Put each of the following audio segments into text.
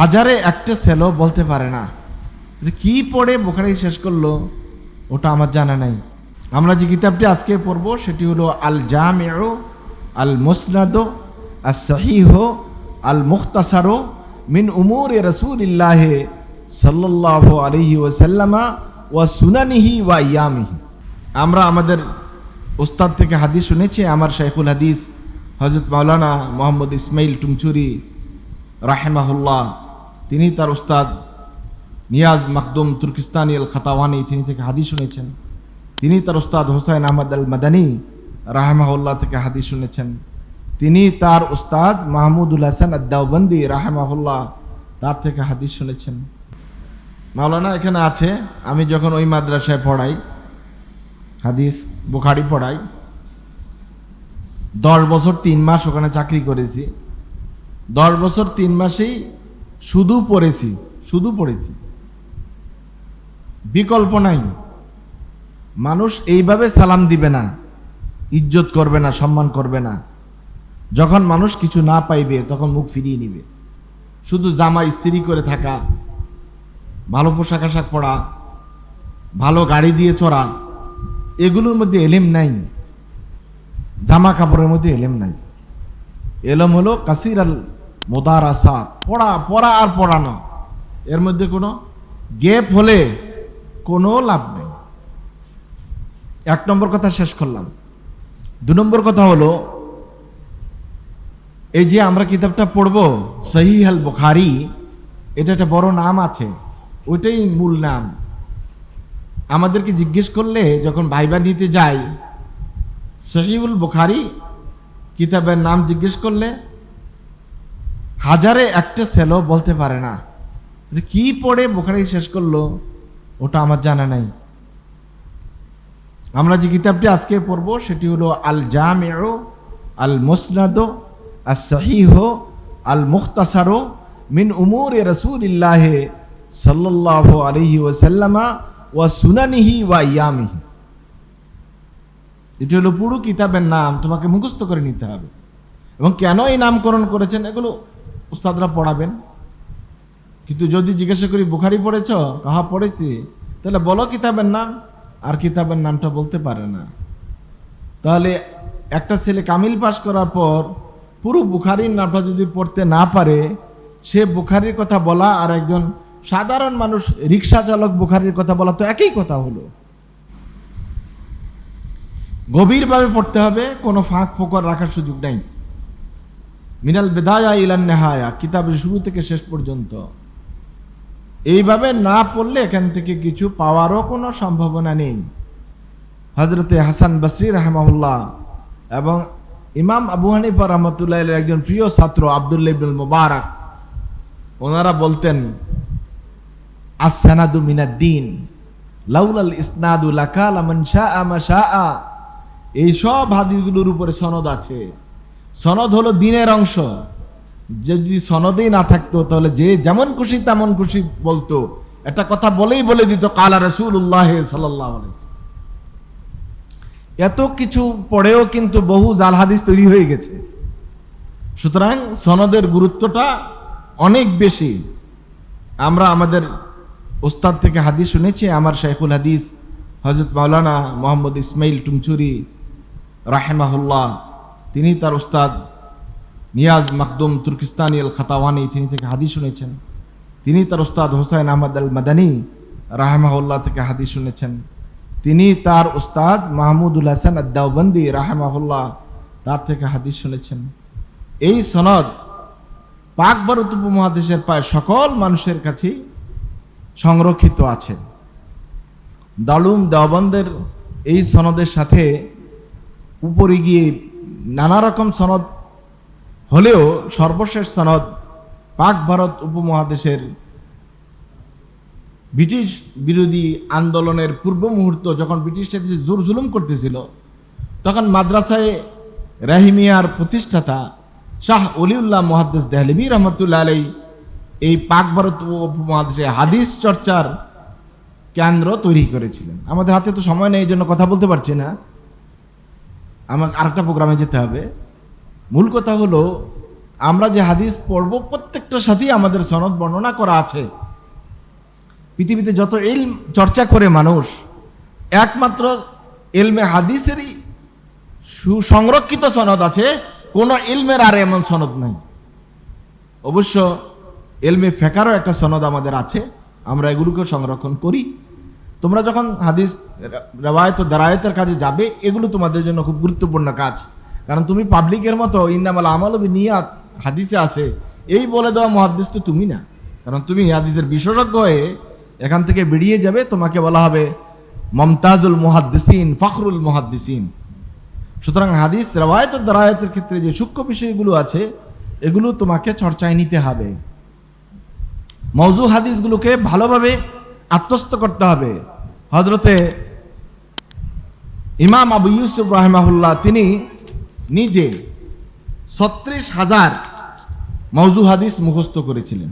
হাজারে একটা সেলো বলতে পারে না। কি পড়ে বোখারি শেষ করল, ওটা আমার জানা নাই। আমরা যে কিতাবটি আজকে পড়ব, সেটি হলো আল জামেও আল মুসনাদো আর সহিহ আল মুখতাসারো মিন উমুর রসুলিল্লাহ সাল্লাহ আলহি ওসাল্লামা ওয়া সুনানিহি ওয়া ইয়ামিহি আমরা আমাদের ওস্তাদ থেকে হাদিস শুনেছি, আমার শাইখুল হাদিস হজরত মাওলানা মোহাম্মদ ইসমাইল টুমচুরি রাহেমাহুল্লাহ। তিনি তার উস্তাদ নিয়াজ মখদুম তুর্কিস্তানি আল খাতাওয়ানি তিনি থেকে হাদিস শুনেছেন। তিনি তার উস্তাদ হোসাইন আহমদ আল মাদানী রাহেমাহুল্লাহ থেকে হাদিস শুনেছেন। তিনি তার উস্তাদ মাহমুদুল হাসান আদাউবন্দি রাহেমাহুল্লাহ তার থেকে হাদিস শুনেছেন। মাওলানা, এখানে আছে, আমি যখন ওই মাদ্রাসায় পড়াই, হাদিস বুখারি পড়াই, দশ বছর তিন মাস ওখানে চাকরি করেছি। দশ বছর তিন মাসেই শুধু পড়েছি শুধু পড়েছি। বিকল্প নাই। মানুষ এইভাবে সালাম দিবে না, ইজ্জত করবে না, সম্মান করবে না। যখন মানুষ কিছু না পাইবে, তখন মুখ ফিরিয়ে নিবে। শুধু জামা ইস্ত্রি করে থাকা, ভালো পোশাক আশাক পরা, ভালো গাড়ি দিয়ে চড়া, এগুলোর মধ্যে এলেম নাই। জামা কাপড়ের মধ্যে এলেম নাই। এলম হলো কাসির আল মোদার আসা পড়া পড়া আর পড়ানো। এর মধ্যে কোনো গ্যাপ হলে কোনো লাভ নেই। এক নম্বর কথা শেষ করলাম। দু নম্বর কথা হলো, এই যে আমরা কিতাবটা পড়ব সহি আল বুখারি, এটা একটা বড় নাম আছে, ওইটাই মূল নাম। আমাদেরকে জিজ্ঞেস করলে যখন ভাইবা নিতে যাই সহিউল বুখারি কিতাবের নাম জিজ্ঞেস করলে হাজারে একটা সেলো বলতে পারে না। কি পড়ে বুখারি শেষ করল? ওটা আমার জানা নাই। আমরা যে কিতাবটি আজকে পড়ব, সেটি হলো আল জামেও আল মুসনাদো আর সহিহ আল মুখতাসারো মিন উমুর এ রসুলিল্লাহ সাল্লাহ আলহি ওসাল্লামা ওয়া সুনানিহি ওয়া ইয়ামিহি এটি হলো পুরো কিতাবের নাম, তোমাকে মুখস্থ করে নিতে হবে। এবং কেন এই নামকরণ করেছেন, এগুলো উস্তাদরা পড়াবেন। কিন্তু যদি জিজ্ঞাসা করি, বুখারি পড়েছ? কাহা পড়েছি? তাহলে বলো কিতাবের নাম, আর কিতাবের নামটা বলতে পারে না। তাহলে একটা ছেলে কামিল পাস করার পর পুরো বুখারির নামটা যদি পড়তে না পারে, সে বুখারির কথা বলা আর একজন সাধারণ মানুষ রিক্সা চালক বুখারির কথা বলা তো একই কথা হলো। গভীরভাবে পড়তে হবে, কোনো ফাঁক ফোকর রাখার সুযোগ নেই। মিনাল বেদায়া ইলান নেহায়া, কিতাবের শুরু থেকে শেষ পর্যন্ত। এইভাবে না পড়লে এখান থেকে কিছু পাওয়ারও কোনো সম্ভাবনা নেই। হজরতে হাসান বসরি রহমাউল্লাহ এবং ইমাম আবু হানিফা রহমতুল্লাহ একজন প্রিয় ছাত্র আবদুল্লা ইবনুল মুবারক, ওনারা বলতেন আসানাদু মিনাদ্দিন লাউলাল ইসনাদু লাকাল আমান শাহ আমা শাহ এই সব হাদিসগুলোর উপরে সনদ আছে। সনদ হলো দিনের অংশ। যদি সনদেই না থাকতো, তাহলে যে যেমন খুশি তেমন খুশি বলতো। একটা কথা বলেই বলে দিত, কালা রসুল্লাহ সাল্লাহ এত কিছু পরেও কিন্তু বহু জাল হাদিস তৈরি হয়ে গেছে। সুতরাং সনদের গুরুত্বটা অনেক বেশি। আমরা আমাদের ওস্তাদ থেকে হাদিস শুনেছি, আমার শাইখুল হাদিস হজরত মাওলানা মোহাম্মদ ইসমাইল টুমচুরি, রাহেমাহুল্লাহ। তিনি তার উস্তাদ নিয়াজ মখদুম তুর্কিস্তানি আল খাতাওয়ানি তিনি থেকে হাদিস শুনেছেন। তিনি তার উস্তাদ হোসাইন আহমদ আল মাদানী রাহেমাহুল্লাহ থেকে হাদিস শুনেছেন। তিনি তার উস্তাদ মাহমুদুল হাসান আদাউবন্দি রাহেমাহুল্লাহ তার থেকে হাদিস শুনেছেন। এই সনদ পাক ভারত উপমহাদেশের প্রায় সকল মানুষের কাছেই সংরক্ষিত আছে। দালুম দেওবন্দের এই সনদের সাথে উপরে গিয়ে নানা রকম সনদ হলেও সর্বশেষ সনদ পাক ভারত উপমহাদেশের ব্রিটিশ বিরোধী আন্দোলনের পূর্ব মুহূর্ত যখন ব্রিটিশ সাথে জোর জুলুম করতেছিল, তখন মাদ্রাসায় রাহিমিয়ার প্রতিষ্ঠাতা শাহ অলিউল্লাহ মহাদ্দেস দেহলিবি রহমতুল্লাহ আলাই এই পাক ভারত উপমহাদেশে হাদিস চর্চার কেন্দ্র তৈরি করেছিলেন। আমাদের হাতে তো সময় নেই, এই জন্য কথা বলতে পারছি না। আমাকে আরেকটা প্রোগ্রামে যেতে হবে। মূল কথা হলো, আমরা যে হাদিস পড়ব, প্রত্যেকটার সাথেই আমাদের সনদ বর্ণনা করা আছে। পৃথিবীতে যত ইলম, চর্চা করে মানুষ, একমাত্র এলমে হাদিসেরই সুসংরক্ষিত সনদ আছে, কোনো ইলমের আর এমন সনদ নাই। অবশ্য এলমে ফেকারও একটা সনদ আমাদের আছে, আমরা এগুলোকে সংরক্ষণ করি। তোমরা যখন হাদিস রেওয়ায়ত ও দারায়তের কাজে যাবে, এগুলো তোমাদের জন্য খুব গুরুত্বপূর্ণ কাজ। কারণ তুমি পাবলিকের মতো ইন্দামাল আমল নিয়াত হাদিসে আছে, এই বলে দেওয়া মহাদিস তো তুমি না। কারণ তুমি হাদিসের বিশেষজ্ঞ হয়ে এখান থেকে বেরিয়ে যাবে, তোমাকে বলা হবে মমতাজুল মুহাদ্দিসিন, ফখরুল মুহাদ্দিসিন। সুতরাং হাদিস, রেওয়ায়ত দারায়তের ক্ষেত্রে যে সূক্ষ্ম বিষয়গুলো আছে, এগুলো তোমাকে চর্চায় নিতে হবে। মৌজু হাদিসগুলোকে ভালোভাবে আত্মস্থ করতে হবে। হজরতে ইমাম আবু ইউসুফ রাহমাহুল্লাহ তিনি নিজে ছত্রিশ হাজার মৌজু হাদিস মুখস্থ করেছিলেন।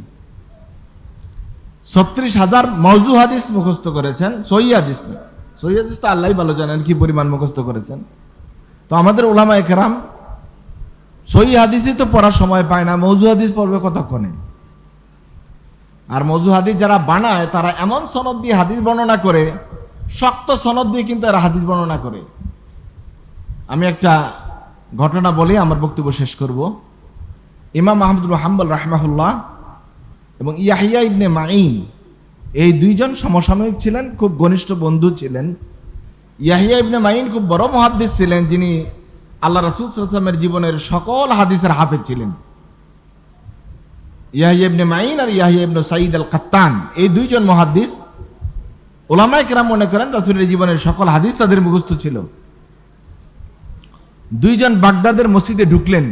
ছত্রিশ হাজার মৌজু হাদিস মুখস্থ করেছেন, সহি হাদিস না। তো আল্লাহ ভালো জানেন কি পরিমাণ মুখস্থ করেছেন। তো আমাদের ওলামা একরাম সহি হাদিসই তো পড়ার সময় পায় না মৌজু হাদিস পড়বে কতক্ষণে? আর মজু হাদিস যারা বানায়, তারা এমন সনদ দিয়ে হাদিস বর্ণনা করে, শক্ত সনদ দিয়ে কিন্তু এরা হাদিস বর্ণনা করে। আমি একটা ঘটনা বলে, আমার বক্তব্য শেষ করব। ইমাম মাহমুদুল হাম্বল রাহমাহুল্লাহ এবং ইয়াহিয়া ইবনে মাইন এই দুইজন সমসাময়িক ছিলেন, খুব ঘনিষ্ঠ বন্ধু ছিলেন। ইয়াহিয়া ইবনে মাইন খুব বড় মহাদ্দিস ছিলেন, যিনি আল্লাহ রসুল সাল্লামের জীবনের সকল হাদিসের হাফেজ ছিলেন। ইয়াহিয়া ইবনে মাইন আর Yahya ibn Said Al Qattan এই দুইজন মহাদ্দিস ওলামায়ে কেরাম মনে করেন রাসূলের জীবনের সকল হাদিস তাদের মুখস্থ ছিল। দুইজন বাগদাদের মসজিদে ঢুকলেন।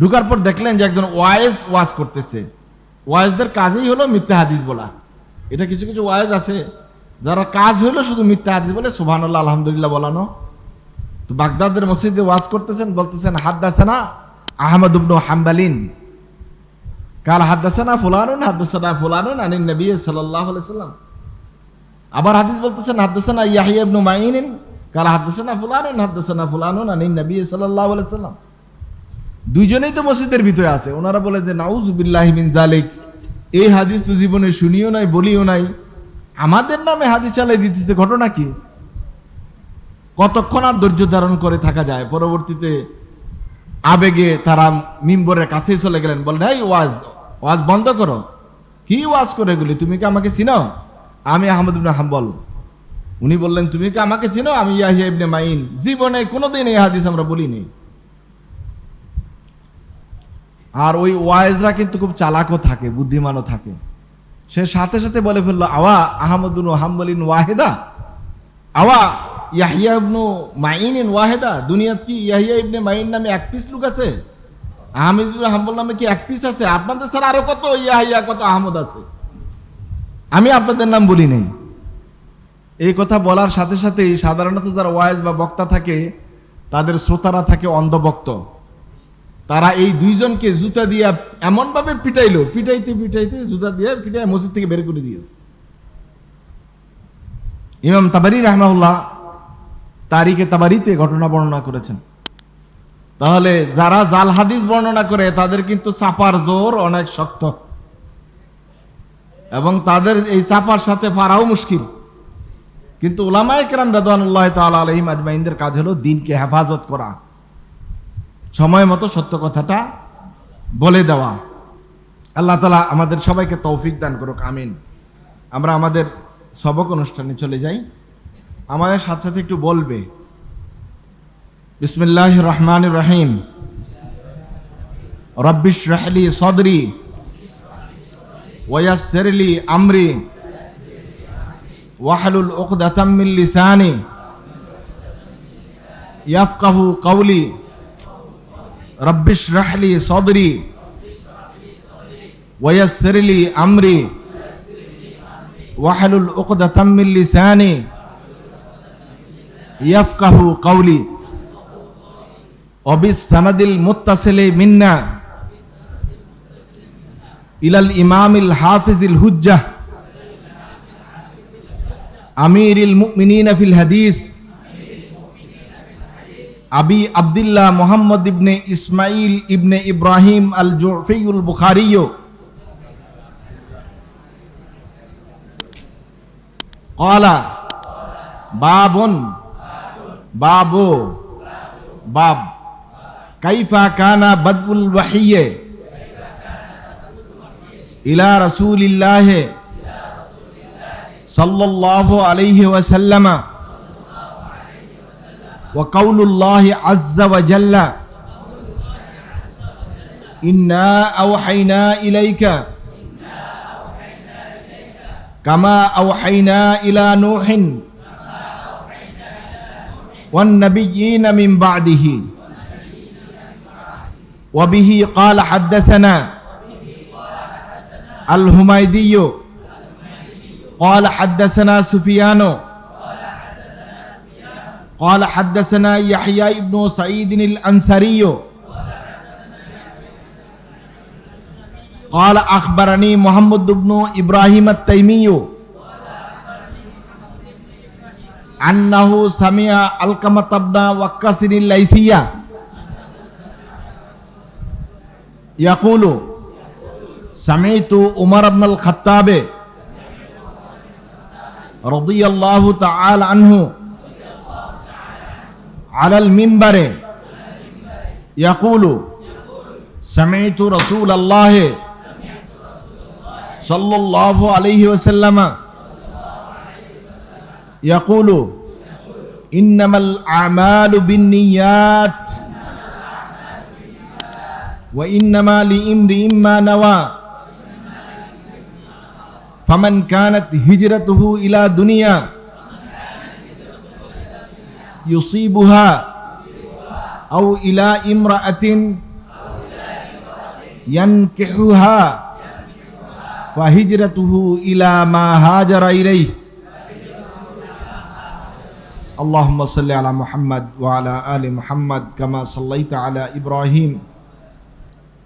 ঢুকার পর দেখলেন যে একজন ওয়াইজ ওয়াজ করতেছে। ওয়াইজদের কাজই হলো মিথ্যা হাদিস বলা। এটা কিছু কিছু ওয়াইজ আছে যারা কাজ হলো শুধু মিথ্যা হাদিস বলে, সুবহানাল্লাহ, আলহামদুলিল্লাহ বলানো। তো বাগদাদের মসজিদে ওয়াজ করতেছেন, বলতেছেন হাত দাসেনা আহমদ ইবনু হাম্বালিন। কাল হাদ্দাসানা ফুলানুন হাদ্দাসানা ফুলানুন আনিন নবী আলাইহি সাল্লাম আবার হাদিস বলতেছেন হাদ্দাসানা ইয়াহিয়া ইবনু মাইনিন কাল হাদ্দাসানা ফুলানুন হাদ্দাসানা ফুলানুন আনিন নবী আলাইহি সাল্লাম দুইজনেই তো মসজিদের ভিতরে আছে। ওনারা বলে যে নাউজ বিল্লাহি মিন জালিক এই হাদিস তো জীবনে শুনিও নাই, বলিও নাই। আমাদের নামে হাদিস চালাই দিতেছে, ঘটনা কি? কতক্ষণ আর ধৈর্য ধারণ করে থাকা যায়? পরবর্তীতে আবেগে তারা মিম্বরের কাছেই চলে গেলেন। বলেন এই ওয়াজ ওয়াজ বন্ধ করো। কি ওয়াজ করে এগুলি? তুমি কি আমাকে চিনো? আমি আহমদ ইবনে হাম্বল। উনি বললেন, তুমি কি আমাকে চিনো? আমি ইয়াহিয়া ইবনে মাইন জীবনে কোনোদিন এই হাদিস আমরা বলিনি। আর ওই ওয়াইজরা কিন্তু খুব চালাকও থাকে, বুদ্ধিমানও থাকে। সে সাথে সাথে বলে ফেলল, আওয়া আহমদুন হাম্বলিন ওয়াহেদা? আওয়া ইয়াহিয়া ইবনু মাইন ইন ওয়াহেদা? দুনিয়াত কি ইয়াহিয়া ইবনে মাইন নামে এক পিস লোক আছে? আহমেদ ইবনে হাম্বল নামে কি এক পিস আছে? আপনাদের স্যার আরও কত? ইয়াহিয়া কত আহমদ আছে? আমি আপনাদের নাম বলি নাই। এই কথা বলার সাথে সাথেই সাধারণত যারা ওয়াইজ বা বক্তা থাকে, তাদের শ্রোতারা থাকে অন্ধভক্ত। তারা এই দুইজনকে জুতা দিয়া এমনভাবে পিটাইলো, পিটাইতে পিটাইতে জুতা দিয়ে পিটাই মসজিদ থেকে বের করে দিয়েছে। ইমাম তাবারি রহমাউল্লাহ তারিখে তাবারিতে ঘটনা বর্ণনা করেছেন। তাহলে যারা জাল হাদিস বর্ণনা করে, তাদের কিন্তু চাপার জোর অনেক শক্ত। এবং তাদের এই চাপার সাথে পারাও মুশকিল। কিন্তু ওলামায় কেরাম রাদওয়ানুল্লাহ তাআলা আলাইহিম আজমাইনদের কাজ হলো দিনকে হেফাজত করা। সময় মতো সত্য কথাটা বলে দেওয়া। আল্লাহ তালা আমাদের সবাইকে তৌফিক দান করুক, আমিন। আমরা আমাদের সবক অনুষ্ঠানে চলে যাই। আমাদের সাথে সাথে একটু বলবে। বিসমিল্লাহ রহমান রহিম রব্বিশ রাহলি সদরি ওয়াসিরলি আমরি ওয়াহলুল উকদাতাম মিন লিসানি ইয়াফকাহু কওলি রব্বিশ রাহলি সদরি ওয়াসিরলি আমরি ওয়াহলুল উকদাতাম মিন লিসানি ইয়াফকাহু অবিস সানাদিল মোত্তাসেলে মিন্না ইলাল ইমামিল হাফিজিল হুজ্জাহ আমিরিল মুমিনিন ফিল হাদিস আবি আবদুল্লাহ মোহাম্মদ ইবনে ইসমাইল ইবনে ইব্রাহিম আল জোফিউল বুখারিও কলা বাবন, বাবু, বাব। كيف كان بدء الوحي؟ إلى رسول الله صلى الله عليه وسلم. وقول الله عز وجل إنا أوحينا إليك كما أوحينا إلى نوح والنبيين من بعده. وبه قال حدثنا الهميدي قال حدثنا سفيان قال حدثنا يحيى بن سعيد الأنصاري قال أخبرني محمد بن إبراهيم التيمي أنه سمع ألقمة بن وقاص الليثية يقول سمعت عمر بن الخطاب رضي الله تعالى عنه على المنبر يقول سمعت رسول الله صلى الله عليه وسلم يقول إنما الأعمال بالنيات وإنما لإمرئ ما نوى. فمن كانت هجرته إلى دنيا يصيبها أو إلى امرأة ينكحها فهجرته إلى ما هاجر إليه. اللهم صل على محمد وعلى آل محمد كما صليت على إبراهيم.